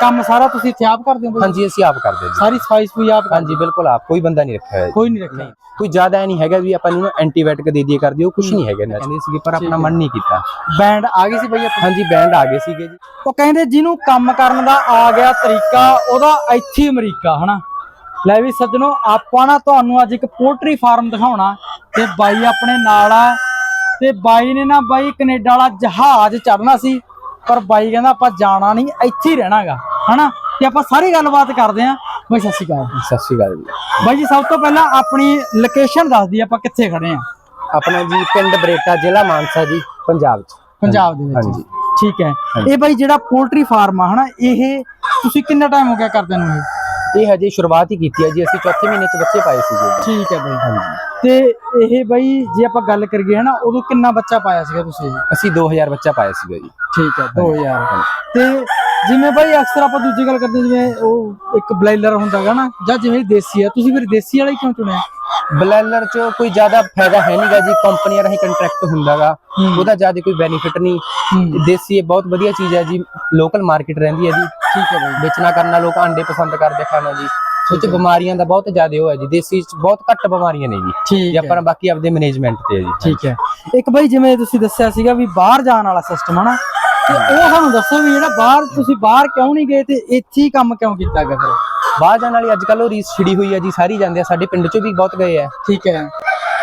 ਕੰਮ ਸਾਰਾ ਤੁਸੀਂ ਇੱਥੇ ਆਪ ਕਰਦੇ ਹੋ ਬਈ? ਹਾਂਜੀ ਅਸੀਂ ਆਪ ਕਰਦੇ ਹਾਂ ਜੀ। ਸਾਰੀ ਸਫ਼ਾਈ ਸਫੂਈ ਆਪ ਕਰਦੇ ਹਾਂਜੀ ਬਿਲਕੁਲ ਆਪ ਕੋਈ ਬੰਦਾ ਨਹੀਂ ਰੱਖਿਆ ਹੋਇਆ ਜੀ। ਕੋਈ ਨਹੀਂ ਰੱਖਿਆ। ਕੋਈ ਜ਼ਿਆਦਾ ਨਹੀਂ ਹੈਗਾ ਵੀ ਆਪਾਂ ਨੂੰ ਐਂਟੀਬਾਇਓਟਿਕ ਦੇ ਦਈਏ ਕਰ ਦਿਓ ਕੁਝ ਨਹੀਂ ਹੈਗਾ ਇਹਨਾਂ। ਕਹਿੰਦੇ ਸੀਗੇ ਪਰ ਆਪਣਾ ਮਨ ਨਹੀਂ ਕੀਤਾ। ਬੈਂਡ ਆ ਗਈ ਸੀ ਬਈ ਆਪਣੀ? ਹਾਂਜੀ ਬੈਂਡ ਆ ਗਏ ਸੀਗੇ ਜੀ। ਉਹ ਕਹਿੰਦੇ ਜਿਹਨੂੰ ਕੰਮ ਕਰਨ ਦਾ ਆ ਗਿਆ ਤਰੀਕਾ ਉਹਦਾ ਇੱਥੇ ਹੀ ਅਮਰੀਕਾ ਹਨਾ? ਲੈ ਵੀ ਸੱਜਣੋ ਆਪਾਂ ਨਾ ਤੁਹਾਨੂੰ ਅੱਜ ਇੱਕ ਪੋਲਟਰੀ ਫਾਰਮ ਦਿਖਾਉਣਾ ਤੇ ਬਾਈ ਆਪਣੇ ਨਾਲ ਆ ਤੇ ਬਾਈ ਨੇ ਨਾ ਬਾਈ ਕੈਨੇਡਾ ਵਾਲਾ ਜਹਾਜ਼ ਚੜਨਾ ਸੀ ਪਰ ਬਾਈ ਕਹਿੰਦਾ ਆਪਾਂ ਜਾਣਾ ਨਹੀਂ ਇੱਥੇ ਹੀ ਰਹਿਣਾਗਾ। ਹਨਾ? ਤੇ ਆਪਾਂ ਸਾਰੀ ਗੱਲਬਾਤ ਕਰਦੇ ਆਂ ਬਾਈ ਸਤਿ ਸ਼੍ਰੀ ਅਕਾਲ। ਸਤਿ ਸ਼੍ਰੀ ਅਕਾਲ ਜੀ। ਬਾਈ ਜੀ ਸਭ ਤੋਂ ਪਹਿਲਾਂ ਆਪਣੀ ਲੋਕੇਸ਼ਨ ਦੱਸ ਦਈਏ ਆਪਾਂ ਕਿੱਥੇ ਖੜੇ ਆਂ ਆਪਣਾ ਜੀ ਪਿੰਡ ਬਰੇਟਾ ਜ਼ਿਲ੍ਹਾ ਮਾਨਸਾ ਜੀ ਪੰਜਾਬ 'ਚ। ਪੰਜਾਬ ਦੇ ਵਿੱਚ। ਹਾਂਜੀ। ਠੀਕ ਹੈ। ਇਹ ਬਾਈ ਜਿਹੜਾ ਪੋਲਟਰੀ ਫਾਰਮ ਆ ਹਨਾ ਇਹ ਤੁਸੀਂ ਕਿੰਨਾ ਟਾਈਮ ਹੋ ਗਿਆ ਕਰਦੇ ਨੂੰ ਇਹ? ਇਹ ਹਜੇ ਸ਼ੁਰੂਆਤ ਹੀ ਕੀਤੀ ਹੈ ਜੀ ਅਸੀਂ ਚੌਥੇ ਮਹੀਨੇ 'ਚ ਬੱਚੇ ਪਾਏ ਸੀਗੇ ਜੀ। ਠੀਕ ਹੈ ਬਾਈ। ਹਾਂਜੀ। ਤੇ ਇਹ ਬਾਈ ਜੇ ਆਪਾਂ ਗੱਲ ਕਰੀਏ ਹਨਾ ਉਦੋਂ ਕਿੰਨਾ ਬੱਚਾ ਪਾਇਆ ਸੀਗਾ ਤੁਸੀਂ? ਅਸੀਂ 2000 ਬੱਚਾ ਪਾਇਆ ਸੀਗਾ ਜੀ। ਠੀਕ ਹੈ 2000 ਤੇ ਜਿਵੇਂ ਬਾਈ ਅਕਸਰ ਆਪਾਂ ਦੂਜੀ ਗੱਲ ਕਰਦੇ ਜਿਵੇਂ ਉਹ ਇੱਕ ਬਲੈਲਰ ਹੁੰਦਾਗਾ ਨਾ ਜਾਂ ਜਿਵੇਂ ਦੇਸੀ ਆ ਤੁਸੀਂ ਫਿਰ ਦੇਸੀ ਵਾਲਾ ਹੀ ਕਿਉਂ ਚੁਣਿਆ? ਬਲੈਲਰ 'ਚ ਕੋਈ ਜ਼ਿਆਦਾ ਫਾਇਦਾ ਹੈ ਨਹੀਂਗਾ ਜੀ ਕੰਪਨੀਆਂ ਰਾਹੀਂ ਕੰਟਰੈਕਟ ਹੁੰਦਾਗਾ ਉਹਦਾ ਜ਼ਿਆਦਾ ਕੋਈ ਬੈਨੀਫਿਟ ਨਹੀਂ। ਦੇਸੀ ਇਹ ਬਹੁਤ ਵਧੀਆ ਚੀਜ਼ ਹੈ ਜੀ ਲੋਕਲ ਮਾਰਕੀਟ ਰਹਿੰਦੀ ਹੈ ਜੀ। ਠੀਕ ਹੈ ਬਾਈ ਵੇਚਣਾ ਕਰਨਾ ਲੋਕ ਅੰਡੇ ਪਸੰਦ ਕਰਦੇ ਖਾਣਾ ਜੀ। ਉਹ 'ਚ ਬਿਮਾਰੀਆਂ ਦਾ ਬਹੁਤ ਜ਼ਿਆਦਾ ਉਹ ਹੈ ਜੀ ਦੇਸੀ 'ਚ ਬਹੁਤ ਘੱਟ ਬਿਮਾਰੀਆਂ ਨੇ ਜੀ। ਠੀਕ ਹੈ। ਆਪਾਂ ਬਾਕੀ ਆਪਦੇ ਮੈਨੇਜਮੈਂਟ ਤੇ ਹੈ ਜੀ। ਠੀਕ ਹੈ। ਇੱਕ ਬਾਈ ਜਿਵੇਂ ਤੁਸੀਂ ਦੱਸਿਆ ਸੀਗਾ ਵੀ ਬਾਹਰ ਜਾਣ ਵਾਲਾ ਸਿਸਟਮ ਹਨਾ? ਤੇ ਉਹ ਸਾਨੂੰ ਦੱਸੋ ਵੀ ਜਿਹੜਾ ਬਾਹਰ ਤੁਸੀਂ ਬਾਹਰ ਕਿਉਂ ਨਹੀਂ ਗਏ ਤੇ ਇੱਥੇ ਹੀ ਕੰਮ ਕਿਉਂ ਕੀਤਾ ਗਿਆ ਫਿਰ? ਬਾਹਰ ਜਾਣ ਵਾਲੀ ਅੱਜ ਕੱਲ ਉਹ ਰੀਸ ਛਿੜੀ ਹੋਈ ਹੈ ਜੀ ਸਾਰੀ ਜਾਂਦੇ ਆ ਸਾਡੇ ਪਿੰਡ 'ਚੋਂ ਵੀ ਬਹੁਤ ਗਏ ਆ। ਠੀਕ ਹੈ।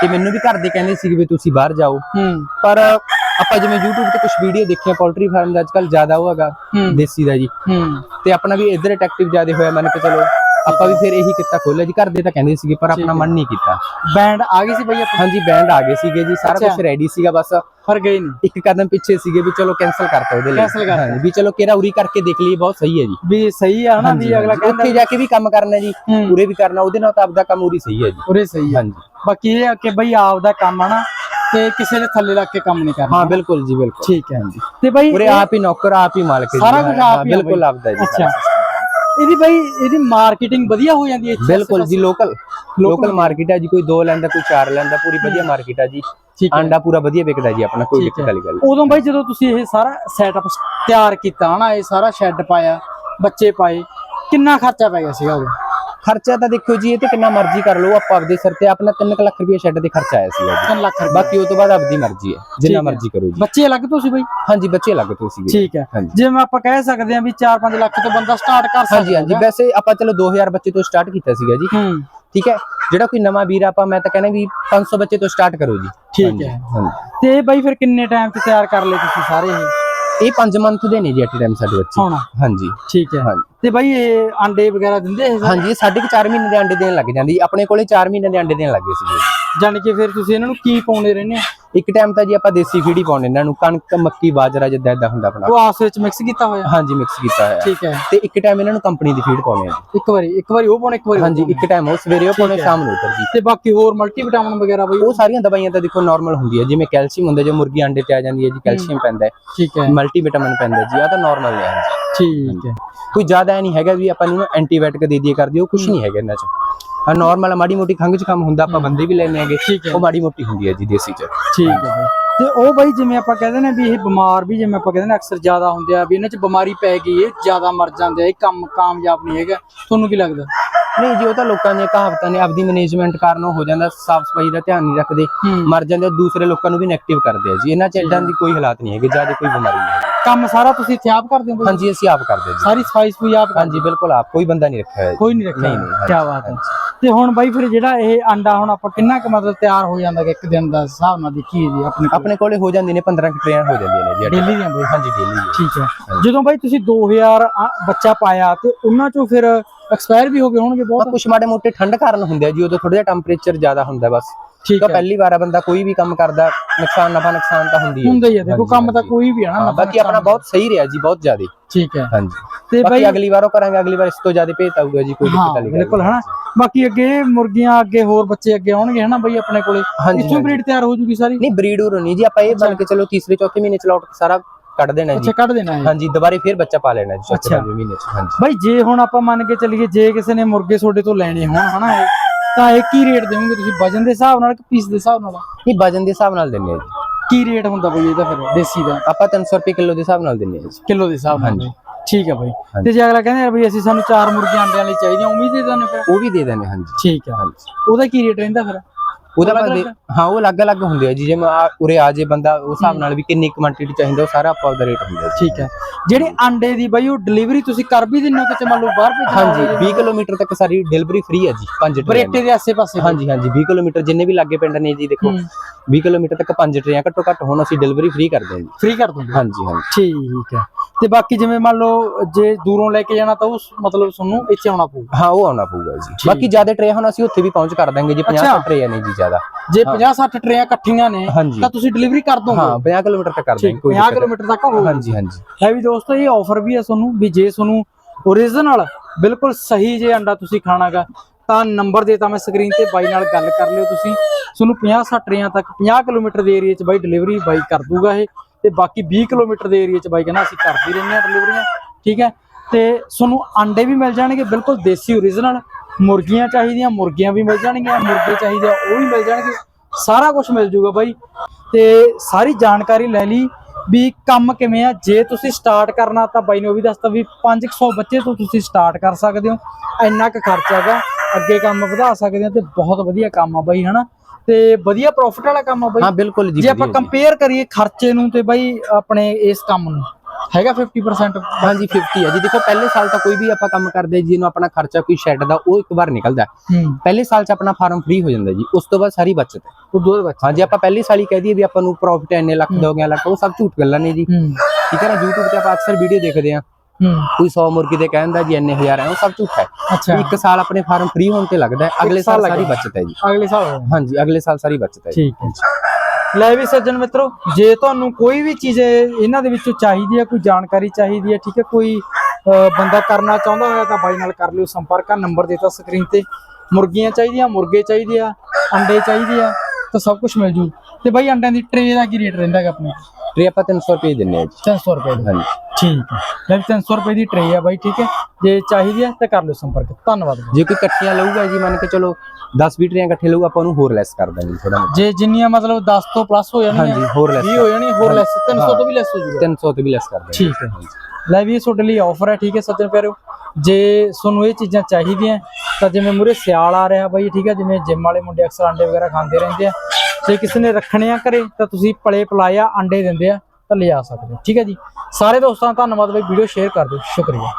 ਤੇ ਮੈਨੂੰ ਵੀ ਘਰ ਦੇ ਕਹਿੰਦੇ ਸੀ ਵੀ ਤੁਸੀਂ ਬਾਹਰ ਜਾਓ। ਹੂੰ। ਪਰ ਆਪਾਂ ਜਿਵੇਂ YouTube ਤੇ ਕੁਝ ਵੀਡੀਓ ਦੇਖੀਆਂ ਪੋਲਟਰੀ ਫਾਰਮ ਦਾ ਅੱਜ ਕੱਲ ਜ਼ਿਆਦਾ ਉਹ ਹੈਗਾ ਦੇਸੀ ਦਾ ਜੀ। ਹੂੰ। ਤੇ ਆਪਣਾ ਵੀ ਇਧਰ ਅਟੈਕਟਿਵ ਜ਼ਿਆਦਾ ਹੋਇਆ ਮੰਨ ਕੇ ਚਲੋ। ਆਪਾਂ ਵੀ ਫਿਰ ਇਹੀ ਕੀਤਾ ਖੋਲਿਆ ਜੀ ਘਰ ਦੇ ਤਾਂ ਕਹਿੰਦੇ ਸੀਗੇ ਪਰ ਆਪਣਾ ਮਨ ਨਹੀਂ ਕੀਤਾ। ਬੈਂਡ ਆ ਗਈ ਸੀ ਬਾਈ ਆਪਾਂ ਹਾਂਜੀ ਬੈਂਡ ਆ ਗਏ ਸੀਗੇ ਜੀ ਸਾਰਾ। ਕੁਝ ਰੈਡੀ ਸੀਗਾ ਬਸ ਪਰ ਗਏ ਨਹੀਂ ਇੱਕ ਕਦਮ ਪਿੱਛੇ ਸੀਗੇ ਵੀ ਚਲੋ ਕੈਨਸਲ ਕਰਤਾ ਉਹਦੇ ਲਈ। ਕਰਤਾ। ਹਾਂਜੀ, ਵੀ ਚਲੋ ਕਿਹੜਾ ਉਰੀ ਕਰਕੇ ਦੇਖ ਲਈਏ ਬਹੁਤ ਸਹੀ ਹੈ ਜੀ। ਵੀ ਸਹੀ ਆ ਹਨਾ ਵੀ ਅਗਲਾ ਕਹਿੰਦਾ ਉੱਥੇ ਜਾ ਕੇ ਵੀ ਕੰਮ ਕਰਨਾ ਜੀ ਹੂੰ। ਉਰੇ ਵੀ ਕਰਨਾ ਉਹਦੇ ਨਾਲ ਤਾਂ ਆਪਦਾ ਕੰਮ ਉਰੀ ਸਹੀ ਹੈ ਜੀ। ਉਰੇ ਸਹੀ ਆ। ਹਾਂਜੀ। ਬਾਕੀ ਇਹ ਆ ਕਿ ਬਈ ਆਪ ਦਾ ਕੰਮ ਆ ਨਾ ਤੇ ਕਿਸੇ ਦੇ ਥੱਲੇ ਲੱਗ ਕੇ ਕੰਮ ਨਹੀਂ ਕਰਨਾ। ਹਾਂ ਬਿਲਕੁਲ ਜੀ ਬਿਲਕੁਲ। ਠੀਕ ਹੈ ਤੇ ਬਈ ਉਰੇ ਆਪ ਹੀ ਨੌਕਰ ਆਪ ਹੀ ਮਾਲਕ ਹੈ ਜੀ, ਸਾਰਾ ਹਾਂ, ਕੁਝ ਆਪ ਹਾਂ, ਹੀ ਬਿਲਕੁਲ। ਆਪਦਾ ਜੀ ਅੱਛਾ। ਇਹਦੀ ਬਈ ਇਹਦੀ ਮਾਰਕੀਟਿੰਗ ਵਧੀਆ ਹੋ ਜਾਂਦੀ ਹੈ ਬਿਲਕੁਲ ਜੀ ਲੋਕਲ ਲੋਕਲ ਮਾਰਕੀਟ ਹੈ ਜੀ ਕੋਈ 2 ਲੈਂਦਾ ਕੋਈ 4 ਲੈਂਦਾ ਪੂਰੀ ਵਧੀਆ ਮਾਰਕੀਟ ਹੈ ਜੀ। ਆਂਡਾ ਪੂਰਾ ਵਧੀਆ ਵਿਕਦਾ ਜੀ ਆਪਣਾ ਕੋਈ ਦਿੱਕਤ। ਵਾਲੀ ਗੱਲ। ਉਦੋਂ ਬਈ ਜਦੋਂ ਤੁਸੀਂ ਇਹ ਸਾਰਾ ਸੈਟਅਪ ਤਿਆਰ ਕੀਤਾ ਹਨਾ ਇਹ ਸਾਰਾ ਸ਼ੈੱਡ ਪਾਇਆ ਬੱਚੇ ਪਾਏ ਕਿੰਨਾ ਖਰਚਾ ਪੈ ਗਿਆ ਸੀਗਾ ਉਦੋਂ? ਖਰਚਾ ਤਾਂ ਦੇਖੋ ਜੀ ਇਹ ਤੇ ਕਿੰਨਾ ਮਰਜ਼ੀ ਕਰ ਲਓ ਆਪਾਂ ਆਪਦੇ ਸਿਰ ਤੇ ਆਪਣਾ 3 ਲੱਖ ਰੁਪਏ ਸ਼ੈੱਡ ਤੇ ਖਰਚਾ ਆਇਆ ਜੀ। 3 ਲੱਖ ਬਾਕੀ ਉਹ ਤੋਂ ਬਾਅਦ ਆਪਦੀ ਮਰਜ਼ੀ ਹੈ ਜਿੰਨਾ। ਮਰਜ਼ੀ ਕਰੋ ਜੀ। ਬੱਚੇ ਅਲੱਗ ਤੋਂ ਸੀ ਬਈ? ਹਾਂਜੀ ਬੱਚੇ ਲੱਗ ਤੋਂ ਠੀਕ ਹੈ। ਜਿਵੇਂ ਆਪਾਂ ਕਹਿ ਸਕਦੇ ਹਾਂ ਵੀ 4-5 ਲੱਖ ਤੋਂ ਬੰਦਾ ਸਟਾਰਟ ਕਰ ਸਕਦਾ ਹਾਂਜੀ ਹਾਂਜੀ। ਵੈਸੇ ਆਪਾਂ ਚਲੋ 2000 ਬੱਚੇ ਤੋਂ ਸਟਾਰਟ ਕੀਤਾ ਸੀਗਾ ਜੀ। ਹੂੰ। ਠੀਕ ਹੈ? ਜਿਹੜਾ ਕੋਈ ਨਵਾਂ ਵੀਰ ਆਪਾਂ ਮੈਂ ਤਾਂ ਕਹਿੰਦਾ ਵੀ 500 ਬੱਚੇ ਤੋਂ ਸਟਾਰਟ ਕਰੋ ਜੀ। ਠੀਕ ਹੈ। ਤੇ ਬਈ ਫਿਰ ਕਿੰਨੇ ਟਾਈਮ ਤੇ ਤਿਆਰ ਕਰ ਲਏ ਤੁਸੀਂ ਸਾਰੇ ਇਹ? ਇਹ 5 ਮੰਥ ਦੇ ਨੇ ਜੀ ਐਟ ਟਾਈਮ ਸਾਡੇ ਬੱਚੇ। ਹਾਂਜੀ। ਠੀਕ ਹੈ। ਹਾਂਜੀ। ਤੇ ਬਈ ਇਹ ਆਂਡੇ ਵਗੈਰਾ ਦਿੰਦੇ ਸਾਰੇ? ਹਾਂਜੀ ਸਾਢੇ ਕੁ ਚਾਰ ਮਹੀਨੇ ਦੇ ਅੰਡੇ ਦੇਣ ਲੱਗ ਜਾਂਦੀ। ਆਪਣੇ ਕੋਲੇ 4 ਮਹੀਨੇ ਦੇ ਅੰਡੇ ਦੇਣ ਲੱਗੇ ਸੀਗੇ ਜੀ। ਜਾਣੀ ਕਿ ਫਿਰ ਤੁਸੀਂ ਇਹਨਾਂ ਨੂੰ ਕੀ ਪਾਉਂਦੇ ਰਹਿੰਦੇ ਆ ਇੱਕ ਟਾਈਮ ਤਾਂ ਜੀ ਆਪਾਂ ਦੇਸੀ ਫੀਡ ਹੀ ਪਾਉਣੇ ਇਹਨਾਂ ਨੂੰ ਕਣਕ ਮੱਕੀ ਬਾਜਰਾ ਜਿੱਦਾਂ ਇਦਾਂ ਹੁੰਦਾ ਆਪਣਾ। ਉਹ ਆਪਸ ਵਿੱਚ ਮਿਕਸ ਕੀਤਾ ਹੋਇਆ? ਹਾਂਜੀ ਮਿਕਸ ਕੀਤਾ ਹੋਇਆ। ਠੀਕ ਹੈ। ਤੇ ਇੱਕ ਟਾਈਮ ਇਹਨਾਂ ਨੂੰ ਕੰਪਨੀ ਦੀ ਫੀਡ ਪਾਉਣੇ ਆ। ਇੱਕ ਵਾਰੀ ਇੱਕ ਵਾਰੀ ਉਹ ਪਾਉਣਾ ਇੱਕ ਵਾਰੀ ਹਾਂਜੀ। ਇੱਕ ਟਾਈਮ ਉਹ ਸਵੇਰੇ ਉਹ ਪਾਉਣੇ ਹੈ। ਸ਼ਾਮ ਨੂੰ ਉੱਧਰ ਜੀ। ਤੇ ਬਾਕੀ ਹੋਰ ਮਲਟੀਵਿਟਾਮਿਨ ਵਗੈਰਾ ਬਈ? ਉਹ ਸਾਰੀਆਂ ਦਵਾਈਆਂ ਤਾਂ ਦੇਖੋ ਨਾਰਮਲ ਹੁੰਦੀ ਹੈ। ਜਿਵੇਂ ਕੈਲਸ਼ੀਅਮ ਹੁੰਦਾ ਜੇ ਮੁਰਗੀ ਅੰਡੇ ਤੇ ਆ ਜਾਂਦੀ ਹੈ ਜੀ ਕੈਲਸ਼ੀਅਮ ਪੈਂਦਾ ਹੈ। ਠੀਕ ਹੈ। ਮਲਟੀ ਵਿਟਾਮਿਨ ਪੈਂਦਾ ਜੀ ਆ ਤਾਂ ਨਾਰਮਲ ਹਾਂਜੀ ਠੀਕ ਹੈ। ਕੋਈ ਜ਼ਿਆਦਾ ਨਹੀਂ ਹੈਗਾ ਵੀ ਆਪਾਂ ਨੂੰ ਐਂਟੀਬਾਇਓਟਿਕ ਦੇ ਦਈਏ ਕਰ ਦਿਓ ਕੁਝ ਨਹੀਂ ਹੈਗਾ ਇਹਨਾਂ 'ਚ। ਨਾਰਮਲ ਮਾੜੀ ਮੋਟੀ ਖੰਘ ਜ਼ੁਕਾਮ ਹੁੰਦਾ ਆਪਾਂ ਬੰਦੇ ਵੀ ਲੈਣੇ ਹੈਗੇ। ਉਹ ਮਾੜੀ ਮੋਟੀ ਹੁੰਦੀ ਹੈ ਜੀ ਦੇਸੀ 'ਚ। ਠੀਕ ਹੈ। ਤੇ ਉਹ ਬਈ ਜਿਵੇਂ ਆਪਾਂ ਕਹਿੰਦੇ ਨੇ ਵੀ ਇਹ ਬਿਮਾਰ ਵੀ ਜਿਵੇਂ ਆਪਾਂ ਕਹਿੰਦੇ ਨੇ ਅਕਸਰ ਜ਼ਿਆਦਾ ਹੁੰਦੇ ਆ ਵੀ ਇਹਨਾਂ 'ਚ ਬਿਮਾਰੀ ਪੈ ਗਈ ਇਹ ਜ਼ਿਆਦਾ ਮਰ ਜਾਂਦੇ ਆ ਇਹ ਕੰਮ ਕਾਮਯਾਬ ਨਹੀਂ ਹੈਗਾ। ਤੁਹਾਨੂੰ ਕੀ ਲੱਗਦਾ? ਨਹੀਂ ਜੀ ਉਹ ਤਾਂ ਲੋਕਾਂ ਦੀਆਂ ਕਹਾਵਤਾਂ ਨੇ ਆਪਦੀ ਮੈਨੇਜਮੈਂਟ ਕਾਰਨ ਉਹ ਹੋ ਜਾਂਦਾ ਸਾਫ਼ ਸਫ਼ਾਈ ਦਾ ਧਿਆਨ ਨਹੀਂ ਰੱਖਦੇ ਮਰ ਜਾਂਦੇ ਦੂਸਰੇ ਲੋਕਾਂ ਨੂੰ ਵੀ ਨੈਗੇਟਿਵ ਕਰਦੇ ਆ ਜੀ। ਇਹਨਾਂ 'ਚ ਏਦਾਂ ਦੀ ਕੋਈ ਹਾਲਾਤ ਨਹੀਂ ਹੈਗੇ ਜ਼ਿਆਦਾ ਕੋਈ ਬਿਮਾਰੀ ਨਹੀਂ ਹੈਗੀ। ਕੰਮ ਸਾਰਾ ਤੁਸੀਂ ਇੱਥੇ ਆਪ ਕਰਦੇ ਹੋ ਬਈ? ਹਾਂਜੀ ਅਸੀਂ ਆਪ ਕਰਦੇ ਜੀ। ਸਾਰੀ ਸਫ਼ਾਈ ਸਫੂਈ ਆਪ ਕਰਦੇ ਹਾਂਜੀ ਬਿਲਕੁਲ ਆਪ ਕੋਈ ਬੰਦਾ ਨਹੀਂ ਰੱਖਿਆ ਹੋਇਆ ਜੀ। ਕੋਈ ਨਹੀਂ ਰੱਖਿਆ ਨਹੀਂ, ਨਹੀਂ, ਕੀ ਬਾਤ ਹੈ। ਤੇ ਹੁਣ ਬਾਈ ਫਿਰ ਜਿਹੜਾ ਇਹ ਆਂਡਾ ਹੁਣ ਆਪਾਂ ਕਿੰਨਾ ਕੁ ਮਤਲਬ ਤਿਆਰ ਹੋ ਜਾਂਦਾ ਗਾ ਇੱਕ ਦਿਨ ਦਾ ਹਿਸਾਬ ਨਾਲ ਦੇਖੀਏ ਜੀ ਆਪਣੇ ਕੋਲ? ਆਪਣੇ ਕੋਲੇ ਹੋ ਜਾਂਦੇ ਨੇ 15 ਕੁ ਟਰੇਆਂ ਹੋ ਜਾਂਦੀਆਂ ਨੇ ਜੀ ਡੇਲੀ ਦੀਆਂ ਬਈ? ਹਾਂਜੀ ਡੇਲੀ ਠੀਕ ਹੈ। ਜਦੋਂ ਬਾਈ ਤੁਸੀਂ 2000 ਆ- ਬੱਚਾ ਪਾਇਆ ਤੇ ਉਹਨਾਂ ਚੋਂ ਫਿਰ ਐਕਸਪਾਇਰ ਵੀ ਹੋ ਗਏ ਹੋਣਗੇ ਬਹੁਤ। ਕੁਛ ਮਾੜੇ ਮੋਟੇ ਠੰਡ ਕਾਰਨ ਹੁੰਦੇ ਆ ਜੀ ਉਦੋਂ ਥੋੜਾ ਜਿਹਾ ਟੈਂਪਰੇਚਰ ਜ਼ਿਆਦਾ ਹੁੰਦਾ ਬਸ। ਠੀਕ ਹੈ। ਪਹਿਲੀ ਵਾਰ ਆ ਬੰਦਾ ਕੋਈ ਵੀ ਕੰਮ ਕਰਦਾ ਨੁਕਸਾਨ ਨਫਾ ਨੁਕਸਾਨ ਤਾਂ ਹੁੰਦੀ ਹੈ। ਹੁੰਦਾ ਹੀ ਹੈ। ਦੇਖੋ ਕੰਮ ਤਾਂ। ਕੋਈ ਵੀ ਹੈ ਨਾ ਹਾਂ, ਬਾਕੀ ਆਪਣਾ। ਬਹੁਤ ਸਹੀ ਰਿਹਾ ਜੀ ਬਹੁਤ ਜ਼ਿਆਦਾ। ਠੀਕ ਹੈ। ਹਾਂਜੀ। ਤੇ ਬਾਈ ਬਾਕੀ ਅਗਲੀ ਵਾਰੋਂ ਕਰਾਂਗੇ ਅਗਲੀ ਵਾਰ ਇਸ ਤੋਂ ਜ਼ਿਆਦਾ ਭੇਤ ਆਊਗਾ ਜੀ ਕੋਈ ਹਾਂ ਦਿੱਕਤ ਗੱਲ ਬਿਲਕੁਲ ਨਹੀਂ। ਹਨਾ? ਬਾਕੀ ਅੱਗੇ ਮੁਰਗੀਆਂ ਅੱਗੇ ਹੋਰ ਬੱਚੇ ਅੱਗੇ ਆਉਣਗੇ ਹਨਾ ਬਈ ਆਪਣੇ ਕੋਲੇ? ਇੱਥੋਂ। ਬਰੀਡ ਤਿਆਰ ਹੋ ਜੂਗੀ ਸਾਰੀ? ਨਹੀਂ ਬਰੀਡ ਨਹੀਂ ਜੀ ਆਪਾਂ ਇਹ ਬਣ ਕੇ ਚਲੋ ਤੀਸਰੇ ਚੌਥੇ ਮਹੀਨੇ ਚ ਲੌਟ ਸਾਰਾ ਕੱਢ ਦੇਣਾ ਜੀ। ਅੱਛਾ ਕੱਢ ਦੇਣਾ ਹੈ ਹਾਂਜੀ ਦੁਬਾਰੇ ਫਿਰ ਬੱਚਾ ਪਾ ਲੈਣਾ ਜੀ ਅੱਛਾ। ਮਹੀਨੇ ਚ ਹਾਂਜੀ। ਬਾਈ ਜੇ ਹੁਣ ਆਪਾਂ ਮੰਨ ਕੇ ਚੱਲੀਏ ਜੇ ਕਿਸੇ ਨੇ ਮੁਰਗੇ ਤੁਹਾਡੇ ਤੋਂ ਲੈਣੇ ਹੋਣ ਹਨਾ ਇਹ ਤਾਂ ਇਹ ਕੀ ਰੇਟ ਦੇਵੋਗੇ ਤੁਸੀਂ? ਵਜਨ ਦੇ ਹਿਸਾਬ ਨਾਲ ਕਿ ਪੀਸ ਦੇ ਹਿਸਾਬ ਨਾਲ? ਨਹੀਂ ਵਜਨ ਦੇ ਹਿਸਾਬ ਨਾਲ ਦਿੰਨੇ ਆ ਜੀ। ਕੀ ਰੇਟ ਹੁੰਦਾ ਬਈ ਇਹਦਾ ਫਿਰ ਦੇਸੀ ਦਾ? ਆਪਾਂ 300 ਰੁਪਏ ਕਿਲੋ ਦੇ ਹਿਸਾਬ ਨਾਲ ਦਿੰਨੇ ਆ ਜੀ। ਕਿਲੋ ਦੇ ਹਿਸਾਬ ਨਾਲ। ਹਾਂਜੀ। ਠੀਕ ਹੈ ਬਾਈ। ਤੇ ਜੇ ਅਗਲਾ ਕਹਿੰਦਾ ਯਾਰ ਬਈ ਅਸੀਂ ਸਾਨੂੰ ਚਾਰ ਮੁਰਗੀਆਂ ਅੰਡਿਆਂ ਲਈ ਚਾਹੀਦੀਆਂ ਉਮੀਦ ਦੇ ਦਿੰਦੇ ਫਿਰ? ਉਹ ਵੀ ਦੇ ਦਿੰਦੇ ਹਾਂਜੀ। ਠੀਕ ਹੈ ਹਾਂਜੀ। ਉਹਦਾ ਕੀ ਰੇਟ ਰਹਿੰਦਾ ਫਿਰ? ਉਹਦਾ ਦੇ- ਅਲੱਗ? ਹਾਂ ਉਹ ਅਲੱਗ-ਅਲੱਗ ਹੁੰਦੇ ਆ ਜੀ। ਆ ਉਰੇ ਆ ਜੇ ਬੰਦਾ ਉਸ ਹਿਸਾਬ ਨਾਲ ਵੀ ਕਿੰਨੀ ਕੁਆਂਟੀਟੀ ਚਾਹੀਦਾ ਉਹ ਸਾਰਾ ਆਪਾਂ ਉਹਦਾ ਰੇਟ ਹੁੰਦਾ ਜੀ। ਠੀਕ ਹੈ। ਜਿਹੜੇ ਅੰਡੇ ਦੀ ਬਈ ਉਹ ਡਿਲੀਵਰੀ ਤੁਸੀਂ ਕਰ ਵੀ ਦਿੰਦੇ ਹੋ ਕਿਤੇ ਮੰਨ ਲਓ ਬਾਹਰ ਭੇਜਣਾ ਹਾਂਜੀ ਹੋਵੇ? 20 ਕਿਲੋਮੀਟਰ ਤੱਕ ਸਾਰੀ ਡਿਲੀਵਰੀ ਫ੍ਰੀ ਹੈ ਜੀ ਪੰਜ ਬਰੇਟੇ ਦੇ ਆਸੇ-ਪਾਸੇ? ਹਾਂਜੀ ਹਾਂਜੀ 20 ਕਿਲੋਮੀਟਰ ਜਿੰਨੇ ਵੀ ਲਾਗੇ ਪਿੰਡ ਨੇ ਜੀ ਦੇਖੋ ਹੂੰ। 20 ਕਿਲੋਮੀਟਰ ਤੱਕ ਪੰਜ ਟਰੇਆਂ ਘੱਟੋ ਘੱਟ ਹੁਣ ਅਸੀਂ ਡਿਲੀਵਰੀ ਫ੍ਰੀ ਕਰਦੇ ਹਾਂ ਜੀ। ਫ੍ਰੀ ਕਰ ਦੂੰਗੇ ਹਾਂਜੀ ਹਾਂਜੀ। ਠੀਕ ਹੈ। ਤੇ ਬਾਕੀ ਜਿਵੇਂ ਮੰਨ ਲਓ ਜੇ ਦੂਰੋਂ ਲੈ ਕੇ ਜਾਣਾ ਤਾਂ ਉਹ ਮਤਲਬ ਤੁਹਾਨੂੰ ਇੱਥੇ ਆਉਣਾ ਪਊਗਾ ਹਾਂ ਉਹ ਆਉਣਾ ਪਊਗਾ ਜੀ। ਬਾਕੀ ਜ਼ਿਆਦਾ ਟਰੇ ਹੁਣ ਅਸੀਂ ਉੱਥੇ ਵੀ ਪਹੁੰਚ ਕਰ ਦਾਂਗੇ ਜੀ 50 ਅੱਛਾ। ਟਰੇ ਨੇ ਜੀ ਜ਼ਿਆਦਾ। ਜੇ 50-60 ਟਰੇਆਂ ਇਕੱਠੀਆਂ ਨੇ ਤਾਂ ਤੁਸੀਂ ਡਿਲੀਵਰੀ ਕਰ ਦੋਗੇ? ਹਾਂ 50 ਕਿਲੋਮੀਟਰ ਤੱਕ ਕਰ ਦਾਂਗੇ ਠੀਕ ਕੋਈ 50 ਦਿੱਕਤ ਕਿਲੋਮੀਟਰ ਤੱਕ ਹੋਊਗਾ। ਹਾਂਜੀ ਹਾਂਜੀ। ਹੈ ਵੀ ਦੋਸਤੋ ਇਹ ਆਫਰ ਵੀ ਹੈ ਤੁਹਾਨੂੰ ਵੀ ਜੇ ਤੁਹਾਨੂੰ ਓਰੀਜਨਲ ਬਿਲਕੁਲ ਸਹੀ ਜੇ ਅੰਡਾ ਤੁਸੀਂ ਖਾਣਾਗਾ ਤਾਂ ਨੰਬਰ ਦੇਤਾ ਮੈਂ ਸਕਰੀਨ ਤੇ ਬਾਈ ਨਾਲ ਗੱਲ ਕਰ ਲਿਓ ਤੁਸੀਂ। ਤੁਹਾਨੂੰ 50 60 ਰਿਆਂ ਤੱਕ 50 ਕਿਲੋਮੀਟਰ ਦੇ ਏਰੀਆ 'ਚ ਬਾਈ ਡਿਲੀਵਰੀ ਬਾਈ ਕਰ ਦੂਗਾ ਇਹ। ਤੇ ਬਾਕੀ 20 ਕਿਲੋਮੀਟਰ ਦੇ ਏਰੀਆ 'ਚ ਬਾਈ ਕਹਿੰਦਾ ਅਸੀਂ ਕਰਦੇ ਰਹਿੰਦੇ ਹਾਂ ਡਿਲੀਵਰੀਆਂ ਠੀਕ ਹੈ? ਤੇ ਤੁਹਾਨੂੰ ਅੰਡੇ ਵੀ ਮਿਲ ਜਾਣਗੇ ਬਿਲਕੁਲ ਦੇਸੀ ਓਰੀਜਨਲ ਮੁਰਗੀਆਂ ਚਾਹੀਦੀਆਂ ਮੁਰਗੀਆਂ ਵੀ ਮਿਲ ਜਾਣਗੀਆਂ ਮੁਰਗੇ ਚਾਹੀਦੇ ਆ ਉਹ ਵੀ ਮਿਲ ਜਾਣਗੇ। ਸਾਰਾ ਕੁਝ ਮਿਲ ਜੂਗਾ ਬਾਈ। ਤੇ ਸਾਰੀ ਜਾਣਕਾਰੀ ਲੈ ਲਈ ਵੀ ਕੰਮ ਕਿਵੇਂ ਆ। ਜੇ ਤੁਸੀਂ ਸਟਾਰਟ ਕਰਨਾ ਤਾਂ ਬਾਈ ਨੇ ਉਹ ਵੀ ਦੱਸਤਾ ਵੀ 500 ਬੱਚੇ ਤੋਂ ਤੁਸੀਂ ਸਟਾਰਟ ਕਰ ਸਕਦੇ ਹੋ। ਇੰਨਾ ਕੁ ਖਰਚਾ ਹੈਗਾ। ਅੱਗੇ ਕੰਮ ਵਧਾ ਸਕਦੇ ਹੋ ਤੇ ਬਹੁਤ ਵਧੀਆ ਕੰਮ ਆ ਬਾਈ ਹਨਾ? ਤੇ ਵਧੀਆ ਪ੍ਰੋਫਿਟ ਵਾਲਾ ਕੰਮ ਆ ਬਾਈ। ਹਾਂ ਬਿਲਕੁਲ ਜੀ ਜੇ ਆਪਾਂ। ਕੰਪੇਅਰ ਕਰੀਏ ਖਰਚੇ ਨੂੰ ਤੇ ਬਾਈ ਆਪਣੇ ਇਸ ਕੰਮ ਨੂੰ। ਹੈਗਾ 50% ਹਾਂਜੀ 50 ਹੈ ਜੀ। ਦੇਖੋ ਪਹਿਲੇ ਸਾਲ ਤਾਂ ਕੋਈ ਵੀ ਆਪਾਂ ਕੰਮ ਕਰਦੇ ਜਿਹਨੂੰ ਆਪਣਾ ਖਰਚਾ ਕੋਈ ਸ਼ੈੱਡ ਦਾ ਉਹ ਇੱਕ ਵਾਰ ਨਿਕਲਦਾ ਪਹਿਲੇ ਸਾਲ ਚ ਆਪਣਾ ਫਾਰਮ ਫ੍ਰੀ ਹੋ ਜਾਂਦਾ ਜੀ। ਉਸ ਤੋਂ ਬਾਅਦ ਸਾਰੀ ਬਚਤ ਹੈ। ਉਹ ਦੋ ਬੱਚੇ ਹਾਂਜੀ ਆਪਾਂ ਪਹਿਲੀ ਸਾਲ ਹੀ ਕਹਿ ਦਈਏ ਵੀ ਆਪਾਂ ਨੂੰ ਪ੍ਰੋਫਿਟ ਇੰਨੇ ਲੱਖ ਦੋ ਗਿਆ ਲੱਖ ਉਹ ਸਭ ਝੂਠ ਗੱਲਾਂ ਨੇ ਜੀ। ਠੀਕ ਹੈ ਨਾ? YouTube ਤੇ ਆਪਾਂ ਅਕਸਰ ਵੀਡੀਓ ਦੇਖਦੇ ਆ ਕੋਈ 100 ਮੁਰਗੀ ਤੇ ਕਹਿੰਦਾ ਜੀ ਇੰਨੇ ਹਜ਼ਾਰ ਹੈ ਉਹ ਸਭ ਝੂਠ ਹੈ। ਅੱਛਾ। ਇੱਕ ਸਾਲ ਆਪਣੇ ਫਾਰਮ ਫ੍ਰੀ ਹੋਣ ਤੇ ਲੱਗਦਾ ਹੈ। ਅਗਲੇ ਸਾਲ ਸਾਰੀ। ਬਚਤ ਹੈ ਜੀ। ਅਗਲੇ ਸਾਲ ਹਾਂਜੀ ਅਗਲੇ ਸਾਲ ਸਾਰੀ ਬਚਤ ਹੈ ਜੀ। ਠੀਕ ਹੈ। ਲੈ ਵੀ ਸੱਜਣ ਮਿੱਤਰੋ, ਜੇ ਤੁਹਾਨੂੰ ਕੋਈ ਵੀ ਚੀਜ਼ ਇਹਨਾਂ ਦੇ ਵਿੱਚੋਂ ਚਾਹੀਦੀ ਹੈ, ਕੋਈ ਜਾਣਕਾਰੀ ਚਾਹੀਦੀ ਹੈ, ਠੀਕ ਹੈ, ਕੋਈ ਬੰਦਾ ਕਰਨਾ ਚਾਹੁੰਦਾ ਹੋਇਆ ਤਾਂ ਬਾਈ ਨਾਲ ਕਰ ਲਿਓ ਸੰਪਰਕ। ਆ ਨੰਬਰ ਦਿੱਤਾ ਸਕਰੀਨ ਤੇ। ਮੁਰਗੀਆਂ ਚਾਹੀਦੀਆਂ, ਮੁਰਗੇ ਚਾਹੀਦੇ ਆ, ਅੰਡੇ ਚਾਹੀਦੇ ਆ। ਤਾਂ ਸਭ ਕੁਝ ਮਿਲ ਜੂ। ਤੇ ਬਾਈ ਅੰਡਿਆਂ ਦੀ ਟਰੇ ਦਾ ਕੀ ਰੇਟ ਰਹਿੰਦਾ ਹੈਗਾ ਆਪਣੇ? ਟਰੇ ਆਪਾਂ 300 ਰੁਪਏ ਦਿੰਨੇ ਆ ਜੀ। 300 ਰੁਪਏ ਦੀ। ਹਾਂਜੀ। ਠੀਕ ਹੈ। ਲੈ ਵੀ 300 ਰੁਪਏ ਦੀ ਟਰੇ ਆ ਬਾਈ ਠੀਕ ਹੈ। ਜੇ ਚਾਹੀਦੀ ਹੈ ਤਾਂ ਕਰ ਲਿਓ ਸੰਪਰਕ। ਧੰਨਵਾਦ ਬਾਈ। ਜੇ ਕੋਈ ਇਕੱਠੀਆਂ ਲਊਗਾ ਜੀ ਮੰਨ ਕੇ ਚਲੋ 10 20 ਟਰੇਆਂ ਇਕੱਠੇ ਲਊਗਾ ਆਪਾਂ ਉਹਨੂੰ ਹੋਰ ਲੈਸ ਕਰ ਦਾਂਗੇ ਥੋੜਾ ਜੇ ਜਿੰਨੀਆਂ ਮਤਲਬ 10 ਤੋਂ ਪਲੱਸ ਹੋ ਜਾਣਗੀਆਂ ਹਾਂਜੀ ਹੋਰ ਲੈਸ 20 ਹੋ ਜਾਣੀ ਹੋਰ ਲੈਸ 300 ਤੋਂ ਵੀ ਲੈਸ ਹੋ ਜੂਗਾ। 300 ਤੇ ਵੀ ਲੈਸ ਕਰ ਦਾਂਗੇ। ਠੀਕ ਹੈ। ਲੈ ਵੀ ਇਹ ਤੁਹਾਡੇ ਲਈ ਆਫਰ ਹੈ ਠੀਕ ਹੈ ਸੱਜਣ ਪਿਆਰਿਓ। ਜੇ ਤੁਹਾਨੂੰ ਇਹ ਚੀਜ਼ਾਂ ਚਾਹੀਦੀਆਂ ਤਾਂ ਜਿਵੇਂ ਮੂਰੇ ਸਿਆਲ ਆ ਰਿਹਾ ਬਾਈ, ਠੀਕ ਹੈ ਜਿਵੇਂ ਜਿਮ ਵਾਲੇ ਮੁੰਡੇ ਅਕਸਰ ਅੰਡੇ ਵਗੈਰਾ ਖਾਂਦੇ ਰਹਿੰਦੇ ਆ। ਜੇ ਕਿਸੇ ਨੇ ਰੱਖਣੇ ਆ ਘਰੇ ਤਾਂ ਤੁਸੀਂ ਪਲੇ ਪਲਾਇਆ ਅੰਡੇ ਦਿੰਦੇ ਆ ਤਾਂ ਲਿਜਾ ਸਕਦੇ ਹੋ, ਠੀਕ ਹੈ ਜੀ। ਸਾਰੇ ਦੋਸਤਾਂ ਦਾ ਧੰਨਵਾਦ ਬਾਈ, ਵੀਡੀਓ ਸ਼ੇਅਰ ਕਰ ਦਿਓ, ਸ਼ੁਕਰੀਆ।